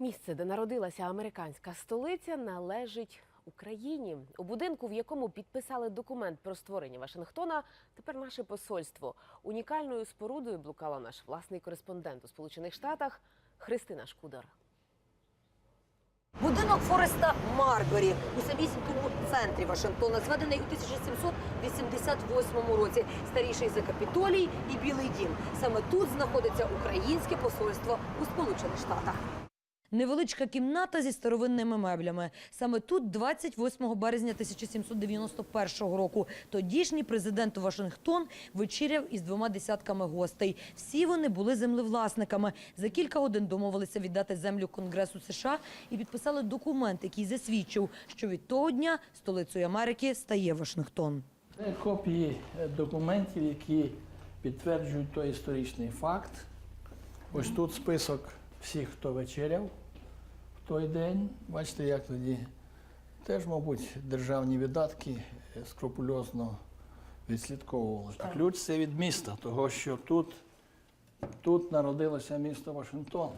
Місце, де народилася американська столиця, належить Україні. У будинку, в якому підписали документ про створення Вашингтона, тепер наше посольство. Унікальною спорудою блукала наш власний кореспондент у Сполучених Штатах Христина Шкудар. Будинок Фореста Марбері у самісінькому центрі Вашингтона, зведений у 1788 році, старіший за Капітолій і Білий Дім. Саме тут знаходиться українське посольство у Сполучених Штатах. Невеличка кімната зі старовинними меблями. Саме тут, 28 березня 1791 року, тодішній президент Вашингтон вечеряв із двома десятками гостей. Всі вони були землевласниками. За кілька годин домовилися віддати землю Конгресу США і підписали документ, який засвідчив, що від того дня столицею Америки стає Вашингтон. Це копії е, документів, які підтверджують той історичний факт. Ось тут список всіх, хто вечеряв в той день. Бачите, як тоді теж, мабуть, державні видатки е, скрупульозно відслідковували. Ключ це від міста, того що тут, тут народилося місто Вашингтон.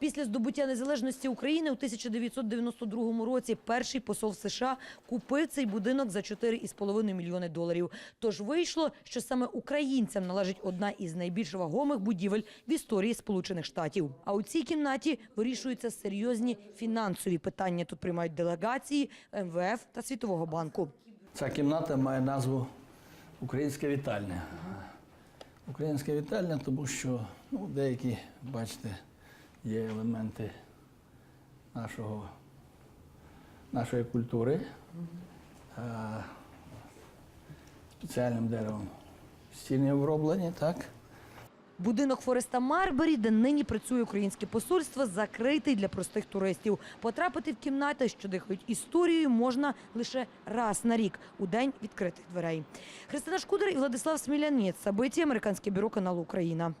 Після здобуття незалежності України у 1992 році перший посол США купив цей будинок за 4,5 мільйони доларів. Тож вийшло, що саме українцям належить одна із найбільш вагомих будівель в історії Сполучених Штатів. А у цій кімнаті вирішуються серйозні фінансові питання. Тут приймають делегації МВФ та Світового банку. Ця кімната має назву Українська вітальня. Українська вітальня, тому що ну, деякі, бачите, є елементи нашого, нашої культури. А, спеціальним деревом стіни оброблені, так? Будинок Фореста Марбері, де нині працює українське посольство, закритий для простих туристів. Потрапити в кімнати, що дихають історією, можна лише раз на рік у день відкритих дверей. Христина Шкудер і Владислав Смілянець. Собиті американське бюро каналу Україна.